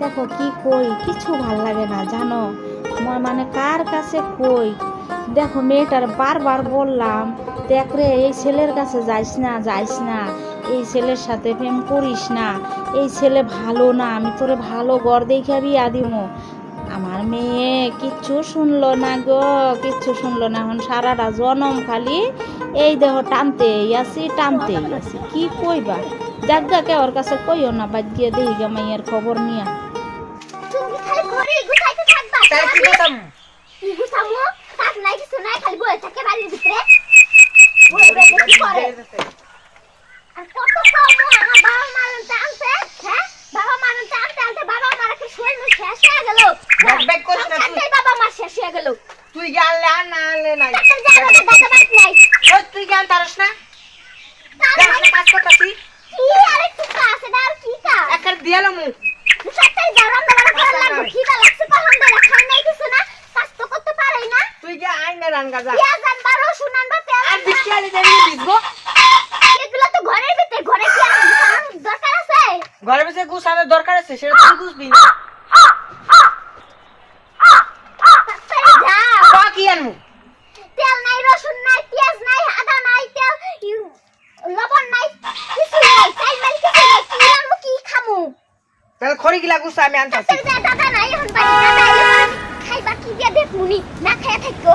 দেখো কি কই? কিছু ভালো লাগে না, জানো? মানে কার কাছে কই? দেখো, মেয়েটার বারবার বললাম, দেখ রে, এই ছেলের কাছে যাইস না যাইস না। এই ছেলের সাথে প্রেম করিস না। এই ছেলে ভালো না, আমি তোরে ভালো গড় দেখে বিয়া দিমু আমার মেয়ে কিচ্ছু শুনলো না গো, কিচ্ছু শুনলো না। এখন সারাটা জনম খালি এই দেহ টানতেই আছি টানতেই আছি। কি কইবা? জাগাকে ওর কাছে কইও না, বাদ গিয়ে দেখি গে মাইয়ের খবর নিয়া। ঘরে গুছাইতে থাকবা তাই কি বলতাম কি গুছামো কাজ নাই কিছু নাই খালি বসে থাকে বাড়ির ভিতরে? বসে বসে কি করে? আর কত খাব আমার বাবা মানুষ আনছে হ্যাঁ? বাবা মানুষ আনতে আনতে বাবা আমার কি শরীর শেষ হয়ে গেল? ব্যাগ ব্যাগ করিস না তুই। বাবা আমার শেষ হয়ে গেল। তুই গেলে আর না আনলে নাই। তুই জ্ঞান তারস না। না কাজ করতাছি কি? আর একটু কাজ এটা আর কি কাজ? একার দিয়ালো মু সবটাই যাব আমরা ভালো লাগবে খিদা লাগছে কখন ধরে খাই নাই কিছু না কাজ তো করতে পারি না তুই গে আইনে রান গাজা পেঁয়াজ আনবা রসুন আনবা তেল আর। বৃষ্টি আলি দেবি ভিজবো এগুলো তো ঘরের ভিতরে ঘরে কি দরকার আছে? ঘরে বসে গুছানোর দরকার আছে সেটা তুই বুঝবি না। ক তেল নাই রসুন নাই পেঁয়াজ নাই আদা নাই তেল লবণ নাই কিছু নাই চাল মাল কিছু নাই কি আনব কি খামু? তাহলে খড়ি গিলা গুছা আমি আনতাছি। নাই এখন বাড়ি খাইবা কি দিয়ে দেখমুনি না খাইয়া থাকো।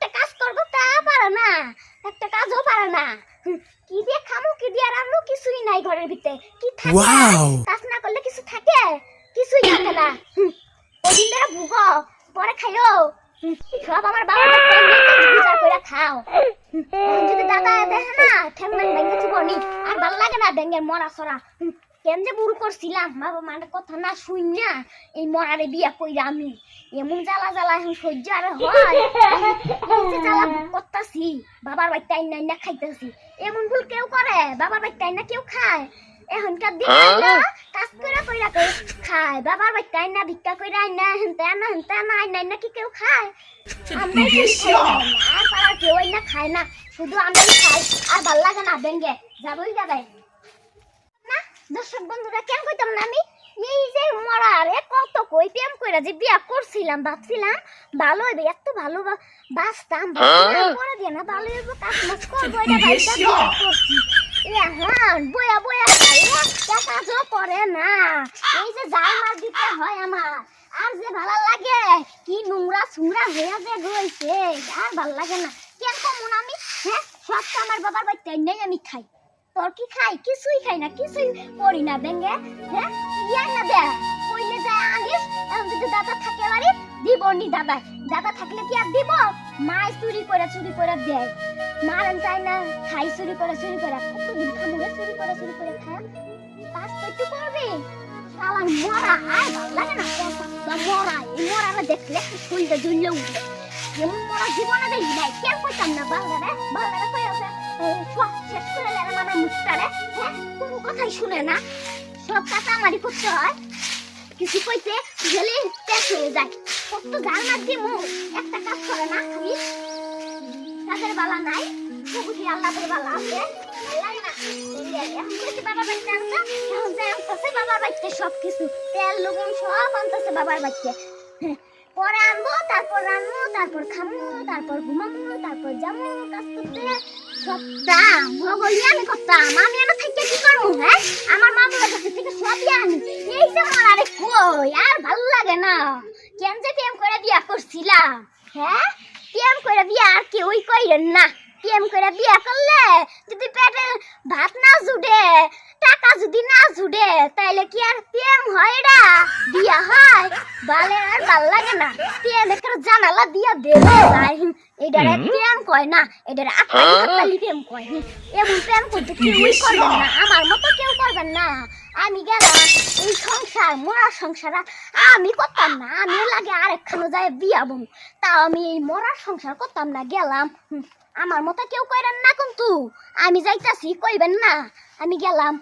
করব তা পারে না। একটা কাজও পারে না। কি দিয়ে খামো কি দিয়ে রান্নো কিছুই নাই ঘরের ভিতরে। কি থাকে? কাজ না করলে কিছু থাকে? কিছুই থাকে না। ওদিন ধরে ভুগো পরে খাইও। সব আমার বাবার বিচার করে খাও। যদি দাদা দেখে না ঠেঙ্গান ভেঙে চুবনি আর ভালো লাগে না ব্যাঙ্গের মরা সরা। কেন যে ভুল করছিলাম? বাবা মার কথা না শুন না এই মরারে বিয়া কইরা আমি। এমন জ্বালা জ্বালা এখন সহ্য আর হয়। জ্বালা করতাছি বাবার বাড়িতে আইনা আইনা খাইতেছি। এমন ভুল কেউ করে? বাবার বাড়িতে আইনা কেউ খায়? এখনকার দিন আইনা কাজ করে কইরা খায়। বাবার বাড়িতে আইনা ভিক্ষা কইরা আইনা হেনতে আনা হেনতে আনা আইনা আইনা কি কেউ খায়? না, আর কেউ আইনা খায় না। শুধু আমরাই খাই আর ভালো লাগে না বেঙ্গে যাবই যাবে। না দর্শক বন্ধুরা কেন কইতাম না আমি? এই যে মরার এ কত কই প্রেম কইরা যে বিয়া করছিলাম ভাবছিলাম ভালো হবে এত ভালো বা- বাঁচতাম ভাবছিলাম দিয়ে না ভালো হইব কাজ মাস করব এটা ভাইটা বিয়া করছি। এখন বয়া বয়া খাই একটা কাজও করে না। এই যে জাল মাছ দিতে হয় আমার আর যে ভালো লাগে কি নোংরা সুংরা হয়ে যে রয়েছে আর ভালো লাগে না। কেন কমন আমি? হ্যাঁ সব তো আমার বাবার বাড়িতে নেই আমি খাই। তোর কি খাই? কিছুই খাই না, কিছুই করি না বেঙ্গে হ্যাঁ? ইয়ার না দে কইলে যায় এখন যদি দাদা থাকে বাড়ি, দিব নি দাদা। দাদা থাকলে কি আর দিব? মাই চুরি করে চুরি করে দেয়। মারেন চাই না, খাই চুরি করে চুরি করে। কতদিন খামুরে চুরি করে চুরি করে খায় তো একটু করবি। শালা মরা ভালো লাগে না? মরা, এই মরাটা দেখলে ফুলটা জ্বললে উঠবে। এমন মরা জীবনে নাই কেন কইতাম না বাংলারে বাংলারে কই আছে শেষ করে মানা মুস্তারে? হ্যাঁ? কথাই শুনে না। সব কাজ আমারই করতে হয়। কিছু কইতে গেলে শেষ হয়ে যায়। কত জাল মার দিমু। একটা কাজ করে না খালি। কাজের বালা নাই। প্রভুজি আল্লাহের বালা আছে? না। বাবার বাড়িতে আনতে এখন যে আনতেছে বাবার বাড়িতে সব তেল লবণ সব আনতেছে বাবার বাড়িতে। হ্যাঁ, পরে আনব তারপর রানবো তারপর খামো তারপর ঘুমাবো তারপর যাব কাজ করতে। সবটা বলি আমি করতাম আমি থেকে কি করব হ্যাঁ? আমার মা বাবার কাছে এই যে আমার আরে কই আর ভালো লাগে না। কেন যে প্রেম করে বিয়া করছিলাম হ্যাঁ? প্রেম করে বিয়া আর কেউই কইরেন না। প্রেম করে বিয়া করলে যদি পেটে ভাত না জুড়ে টাকা যদি না জুড়ে তাইলে কি আর প্রেম হয় না বিয়া হয় বালে আর ভালো লাগে না। প্রেম একটা জানালা দিয়া দেবে এটারে প্রেম কয় না এটারে আত্মালি প্রেম কয়। এমন প্রেম করতে কেউই করবেন না আমার মতো কেউ করবেন না। আমি গেলাম এই সংসার, মরা সংসার আমি করতাম না। আমি লাগে আরেকখানে যায় বিয়া বম। তাও আমি এই মরার সংসার করতাম না, গেলাম। আমার মতো কেউ কইরেন না কিন্তু, আমি যাইতাছি, কইবেন না। আমি গেলাম।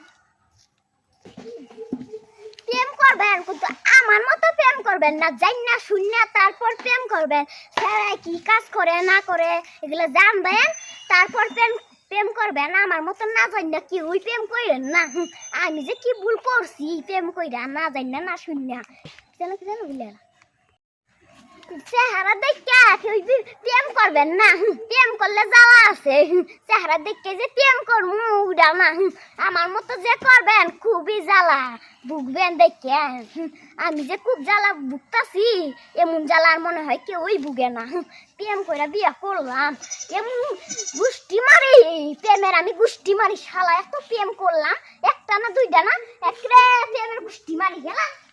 প্রেম করবেন কিন্তু আমার মতো প্রেম করবেন না জান না শূন্য তারপর প্রেম করবেন। স্যার কি কাজ করে, না করে, এগুলো জানবেন, তারপর প্রেম প্রেম করবে না, আমার মতো না জান না কি, ওই প্রেম করেন না। আমি যে কি ভুল করছি প্রেম কইরা না জান না না কেন কি জানো বুঝলে চেহারা দেখে প্রেম করবেন না? প্রেম করলে জ্বালা আছে। চেহারা দেখে যে প্রেম করব উড়া না। আমার মতো যে করবেন, খুবই জ্বালা। দেখে। আমি যে খুব জ্বালা ভুগতাছি, এমন জ্বালার মনে হয় কেউই ভুগে না। প্রেম করে বিয়ে করলাম। এমন গুষ্টি মারি, প্রেমের আমি গুষ্টি মারি, শালা, এত প্রেম করলাম। একটা না দুইটা না একটা প্রেমের গুষ্টি মারি গেলাম